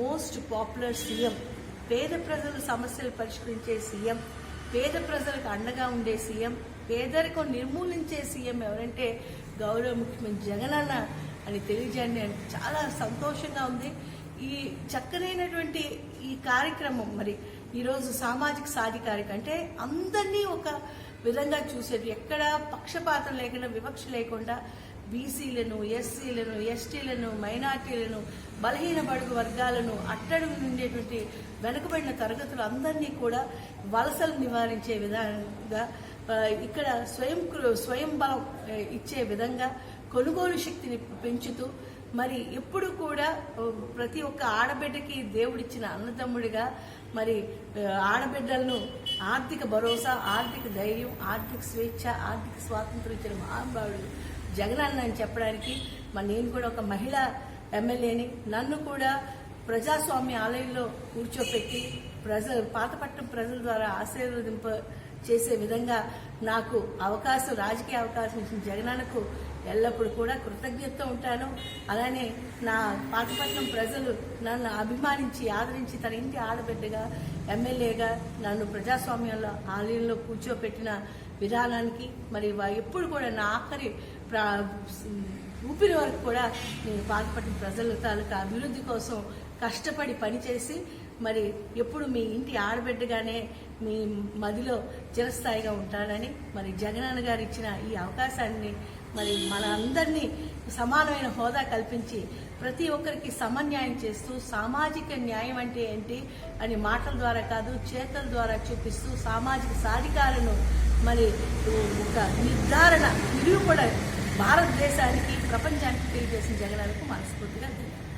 Most popular CM పేద ప్రజల సమస్యలు పరిష్కరించే సీఎం పేద ప్రజలకు అండగా ఉండే సీఎం పేదరికం నిర్మూలించే సీఎం ఎవరంటే గౌరవ ముఖ్యమంత్రి జగనన్న అని తెలియజేయండి అని చాలా సంతోషంగా ఉంది. ఈ చక్కనైనటువంటి ఈ కార్యక్రమం మరి ఈరోజు సామాజిక సాధికారిక అంటే అందరినీ ఒక విధంగా చూసేది. ఎక్కడ పక్షపాతం లేకుండా వివక్ష లేకుండా బీసీలను ఎస్సీలను ఎస్టీలను మైనార్టీలను బలహీన బడుగు వర్గాలను అట్టడుగు నుండేటువంటి వెనుకబడిన తరగతులు అందరినీ కూడా వలసలు నివారించే విధంగా ఇక్కడ స్వయం స్వయం బలం ఇచ్చే విధంగా కొనుగోలు శక్తిని పెంచుతూ మరి ఎప్పుడు కూడా ప్రతి ఒక్క ఆడబిడ్డకి దేవుడిచ్చిన అన్నదమ్ముడిగా మరి ఆడబిడ్డలను ఆర్థిక భరోసా ఆర్థిక ధైర్యం ఆర్థిక స్వేచ్ఛ ఆర్థిక స్వాతంత్రం ఇచ్చిన మహానుభావుడు జగనన్న అని చెప్పడానికి మరి నేను కూడా ఒక మహిళ ఎమ్మెల్యేని నన్ను కూడా ప్రజాస్వామ్య ఆలయంలో కూర్చోపెట్టి ప్రజ పాతపట్నం ప్రజల ద్వారా ఆశీర్వదింప చేసే విధంగా నాకు అవకాశం రాజకీయ అవకాశం ఇచ్చిన జగనన్నకు ఎల్లప్పుడూ కూడా కృతజ్ఞత ఉంటాను. అలానే నా పాతపట్నం ప్రజలు నన్ను అభిమానించి ఆదరించి తన ఇంటి ఆడబిడ్డగా ఎమ్మెల్యేగా నన్ను ప్రజాస్వామ్యంలో ఆలయంలో కూర్చోపెట్టిన విధానానికి మరి ఎప్పుడు కూడా నా ఆఖరి ప్రా- ఊపిరి వరకు కూడా నేను బాధపడిన ప్రజల తాలూకా అభివృద్ధి కోసం కష్టపడి పనిచేసి మరి ఎప్పుడు మీ ఇంటి ఆడబిడ్డగానే మీ మదిలో చిరస్థాయిగా ఉంటానని మరి జగనన్న గారు ఇచ్చిన ఈ అవకాశాన్ని మరి మన అందరినీ సమానమైన హోదా కల్పించి ప్రతి ఒక్కరికి సమన్యాయం చేస్తూ సామాజిక న్యాయం అంటే ఏంటి అని మాటల ద్వారా కాదు చేతల ద్వారా చూపిస్తూ సామాజిక సాధికారను మరి ఒక నిర్ధారణ నిరూపణ భారతదేశానికి ప్రపంచానికి తెలియజేసిన జగనన్నకు మనస్ఫూర్తిగా ధన్యవాదాలు.